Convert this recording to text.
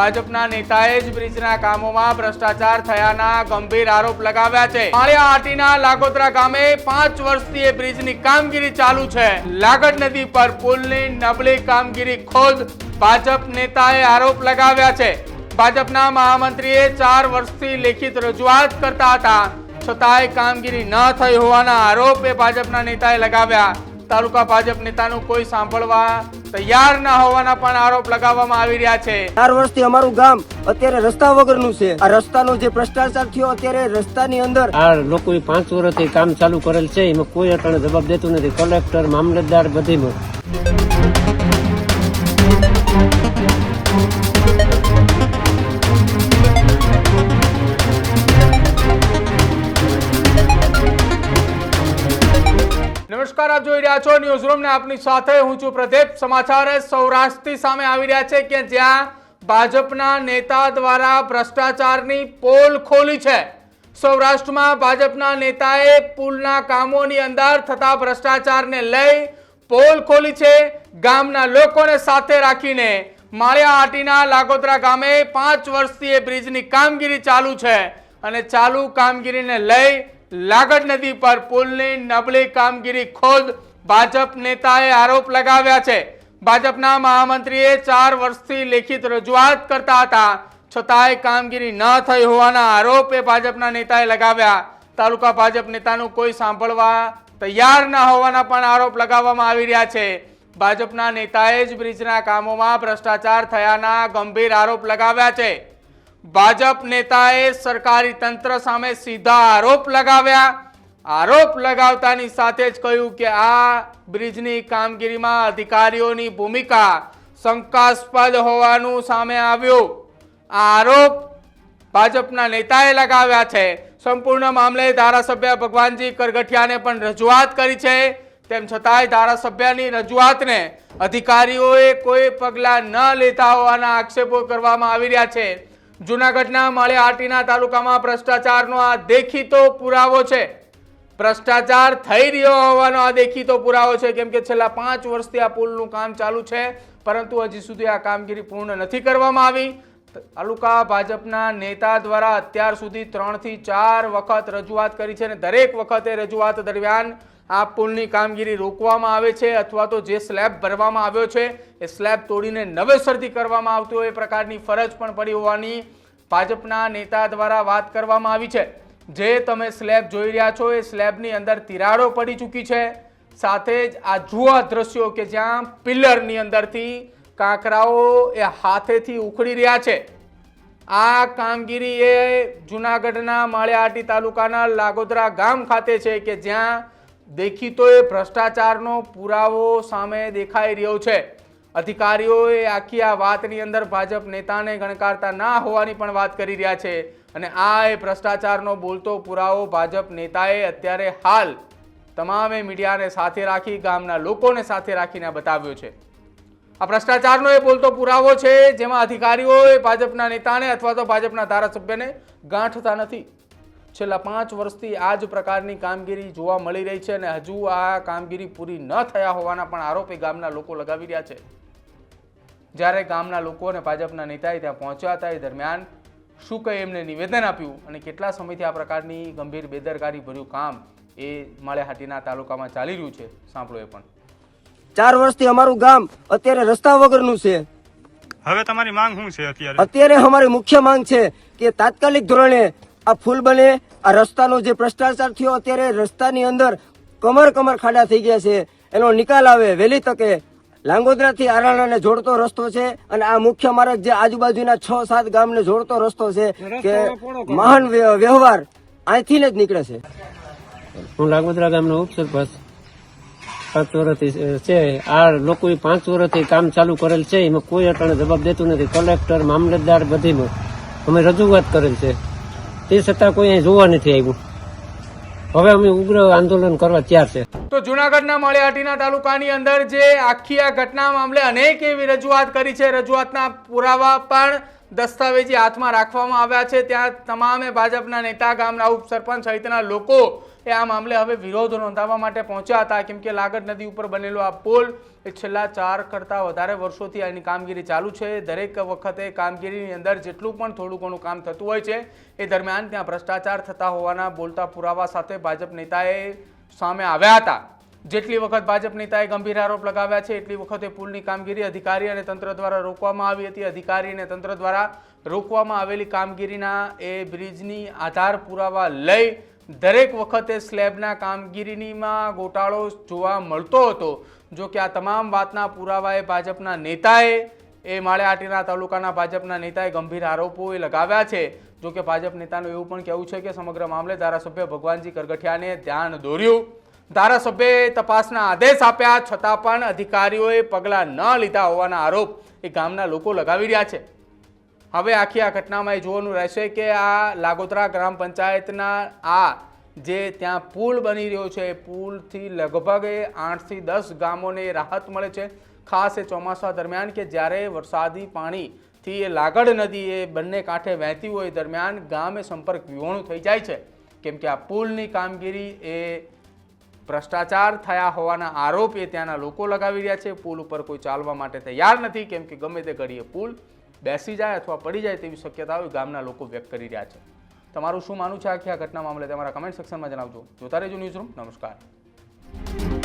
ભાજપના નેતાએ જ બ્રિજના કામોમાં ભ્રષ્ટાચાર થયાના ગંભીર આરોપ લગાવ્યા છે. માળિયા હાટીના લાગોતરા ગામે પાંચ વર્ષથી એ બ્રિજની કામગીરી ચાલુ છે. લાગડ નદી પર પુલની નબળી કામગીરી ખોદ ભાજપ નેતાએ આરોપ લગાવ્યા છે. ભાજપના મહામંત્રીએ ચાર વર્ષથી લેખિત રજૂઆત કરતા હતા. છતાંય કામગીરી ન થઈ હોવાના આરોપ એ ભાજપના નેતાએ લગાવ્યા. તાલુકા ભાજપ નેતાનું કોઈ સાંભળવા તૈયાર ન હોવાના પણ આરોપ લગાવવામાં આવી રહ્યા છે. ચાર વર્ષથી અમારું ગામ અત્યારે રસ્તા વગરનું છે. આ રસ્તાનો જે ભ્રષ્ટાચાર થયો અત્યારે રસ્તાની અંદર આ લોકોએ પાંચ વર્ષથી કામ ચાલુ કરેલ છે. એમાં કોઈ અટાણે જવાબ દેતું નથી. કલેક્ટર મામલતદાર બધીમાં નમસ્કાર, આપ જોઈ રહ્યા છો ન્યૂઝ રૂમ ને આપની સાથે હું છું પ્રદીપ. સમાચાર સૌરાષ્ટ્રથી સામે આવી રહ્યા છે કે જ્યાં ભાજપના નેતા દ્વારા ભ્રષ્ટાચારની પોલ ખોલી છે. સૌરાષ્ટ્રમાં ભાજપના નેતાએ પુલના કામોની અંદર થતા ભ્રષ્ટાચારને લઈ પોલ ખોલી છે. ગામના લોકોને સાથે રાખીને માળિયા હાટીના લાગોતરા ગામે પાંચ વર્ષથી એ બ્રિજની કામગીરી ચાલુ છે અને ચાલુ કામગીરીને લઈ લાગડ નદી પર પુલની નબળી કામગીરી ખોદ ભાજપ નેતાએ આરોપ લગાવ્યા છે. ભાજપના મહામંત્રીએ ચાર વર્ષથી લેખિત રજૂઆત કરતા હતા. છતાંય કામગીરી ન થઈ હોવાના આરોપ ભાજપના નેતાએ લગાવ્યા. તાલુકા ભાજપ નેતાનું કોઈ સાંભળવા તૈયાર ન હોવાના પણ આરોપ લગાવવામાં આવી રહ્યા છે. ભાજપના નેતાએ જ બ્રિજના કામોમાં ભ્રષ્ટાચાર થયાના ગંભીર આરોપ લગાવ્યા છે. ભાજપ નેતાએ સરકારી તંત્ર સામે સીધા આરોપ લગાવ્યા. આરોપ લગાવતાની સાથે જ કહ્યું કે આ બ્રિજની કામગીરીમાં અધિકારીઓની ભૂમિકા શંકાસ્પદ હોવાનું સામે આવ્યું. આ આરોપ ભાજપના નેતાએ લગાવ્યા છે. સંપૂર્ણ મામલે ધારાસભ્ય ભગવાનજી કરગઠિયાને પણ રજૂઆત કરી છે. તેમ છતાંય ધારાસભ્યની રજૂઆતને અધિકારીઓએ કોઈ પગલાં ન લેતા હોવાના આક્ષેપો કરવામાં આવી રહ્યા છે. જૂનાગઢના માળિયાહાટીના તાલુકામાં ભ્રષ્ટાચારનો આ દેખીતો પુરાવો છે. ભ્રષ્ટાચાર થઈ રહ્યો હોવાનો આ દેખીતો પુરાવો છે. કેમ કે છેલ્લા પાંચ વર્ષથી આ પુલનું કામ ચાલુ છે, પરંતુ હજી સુધી આ કામગીરી પૂર્ણ નથી કરવામાં આવી. તાલુકા ભાજપના નેતા દ્વારા અત્યાર સુધી ત્રણથી ચાર વખત રજૂઆત કરી છે અને દરેક વખતે રજૂઆત દરમિયાન આ પુલની કામગીરી રોકવામાં આવે છે અથવા તો જે સ્લેબ ભરવામાં આવ્યો છે, એ સ્લેબ તોડીને નવેસરથી કરવામાં આવતી હોય એ પ્રકારની ફરજ પણ પડી હોવાની ભાજપના નેતા દ્વારા વાત કરવામાં આવી છે. જે તમે સ્લેબ જોઈ રહ્યા છો, એ સ્લેબની અંદર તિરાડો પડી ચૂકી છે. સાથે જ આ જુઓ દ્રશ્યો કે જ્યાં પિલ્લરની અંદરથી કાંકરાઓ એ હાથેથી ઉખડી રહ્યા છે. આ કામગીરી એ જુનાગઢના માળિયાહાટી તાલુકાના લાગોદરા ગામ ખાતે છે કે જ્યાં દેખીતો એ ભ્રષ્ટાચારનો પુરાવો સામે દેખાઈ રહ્યો છે. અધિકારીઓએ આખી આ વાતની અંદર ભાજપ નેતાને ગણકારતા ના હોવાની પણ વાત કરી રહ્યા છે અને આ એ ભ્રષ્ટાચારનો બોલતો પુરાવો ભાજપ નેતાએ અત્યારે હાલ તમામે મીડિયાને સાથે રાખી, ગામના લોકોને સાથે રાખીને બતાવ્યો છે. આ ભ્રષ્ટાચારનો એ બોલતો પુરાવો છે જેમાં અધિકારીઓએ ભાજપના નેતાને અથવા તો ભાજપના ધારાસભ્યને ગાંઠતા નથી. છેલ્લા પાંચ વર્ષથી આ જ પ્રકારની કામગીરી જોવા મળી રહી છે અને હજુ આ કામગીરી પૂરી ન થયા હોવાના પણ આરોપી ગામના લોકો લગાવી રહ્યા છે. જ્યારે ગામના લોકો અને ભાજપના નેતાએ ત્યાં પહોંચ્યા હતા એ દરમિયાન શું કંઈ એમને નિવેદન આપ્યું અને કેટલા સમયથી આ પ્રકારની ગંભીર બેદરકારી ભર્યું કામ એ માળિયાહાટીના તાલુકામાં ચાલી રહ્યું છે? સાંભળો એ પણ. ચાર વર્ષથી અમારું ગામ અત્યારે રસ્તા વગરનું છે. હવે તમારી માંગ શું છે અત્યારે? અત્યારે અમારી મુખ્ય માંગ છે કે તાત્કાલિક ધોરણે આ ફૂલ બને આ રસ્તાનો જે ભ્રષ્ટાચાર થયો અત્યારે રસ્તાની અંદર કમર કમર ખાડા થઈ ગયા છે. એનો નિકાલ આવે વહેલી તકે લાંગોદરા થી આરાણાને જોડતો રસ્તો છે અને આ મુખ્ય માર્ગ જે આજુબાજુના છ સાત ગામને જોડતો રસ્તો છે કે મહાન વ્ય- વ્યવહાર અહીંથી જ નીકળે છે. હું લાંગોદરા ગામનો ઉપસરપંચ પાંચ વર્ષથી છે. આ લોકોએ પાંચ વર્ષથી કામ ચાલુ કરેલ છે. એમાં કોઈ અટાણે જવાબ દેતું નથી. કલેક્ટર મામલતદાર બધીમાં અમે રજૂઆત કરેલ છે. તે છતાં કોઈ અહીં જોવા નથી આવ્યું. હવે અમે ઉગ્ર આંદોલન કરવા તૈયાર છે. તો જુનાગઢના માળિયાહાટીના તાલુકાની અંદર જે આખી આ ઘટના મામલે અનેક એવી રજૂઆત કરી છે. રજૂઆતના પુરાવા પણ દસ્તાવેજી હાથમાં રાખવામાં આવ્યા છે. ત્યાં તમામે ભાજપના નેતા, ગામના ઉપસરપંચ સહિતના લોકો એ આ મામલે હવે વિરોધ નોંધાવવા માટે પહોંચ્યા હતા. કેમ કે લાગડ નદી ઉપર બનેલો આ પુલ એ છેલ્લા ચાર કરતાં વધારે વર્ષોથી આની કામગીરી ચાલુ છે. દરેક વખતે કામગીરીની અંદર જેટલું પણ થોડું ઘણું કામ થતું હોય છે, એ દરમિયાન ત્યાં ભ્રષ્ટાચાર થતા હોવાના બોલતા પુરાવા સાથે ભાજપ નેતાએ સામે આવ્યા હતા. જેટલી વખત ભાજપ નેતાએ ગંભીર આરોપ લગાવ્યા છે, એટલી વખતે પુલની કામગીરી અધિકારી અને તંત્ર દ્વારા રોકવામાં આવી હતી. અધિકારી અને તંત્ર દ્વારા રોકવામાં આવેલી કામગીરીના એ બ્રિજની આધાર પુરાવા લઈ દરેક વખતે સ્લેબના કામગીરીમાં ગોટાળો જોવા મળતો હતો. જો કે આ તમામ વાતના પુરાવાએ ભાજપના નેતાએ, એ માળેઆટીના તાલુકાના ભાજપના નેતાએ ગંભીર આરોપો એ લગાવ્યા છે. જો કે ભાજપ નેતાનું એવું પણ કહેવું છે કે સમગ્ર મામલે ધારાસભ્ય ભગવાનજી કરગઠિયાને ધ્યાન દોર્યું. ધારાસભ્યએ તપાસના આદેશ આપ્યા, છતાં પણ અધિકારીઓએ પગલાં ન લીધા હોવાના આરોપ એ ગામના લોકો લગાવી રહ્યા છે. હવે આખી આ ઘટનામાં એ જોવાનું રહેશે કે આ લાગોતરા ગ્રામ પંચાયતના આ જે ત્યાં પુલ બની રહ્યો છે, એ પુલથી લગભગ એ આઠથી દસ ગામોને રાહત મળે છે. ખાસ એ ચોમાસા દરમિયાન કે જ્યારે વરસાદી પાણીથી એ લાગડ નદી એ બંને કાંઠે વહેતી હોય દરમિયાન ગામે સંપર્ક વિહોણું થઈ જાય છે. કેમ કે આ પુલની કામગીરી એ ભ્રષ્ટાચાર થયા હોવાના આરોપ એ ત્યાંના લોકો લગાવી રહ્યા છે. પુલ ઉપર કોઈ ચાલવા માટે તૈયાર નથી, કેમ કે ગમે તે ઘડીએ પુલ બેસી જાય અથવા પડી જાય તેવી શક્યતાઓ ગામના લોકો વ્યક્ત કરી રહ્યા છે. તમારું શું માનવું છે? આખી આ ઘટના મામલે તમારા કમેન્ટ સેક્શનમાં જણાવજો. જોતા રહેજો ન્યૂઝ રૂમ નમસ્કાર.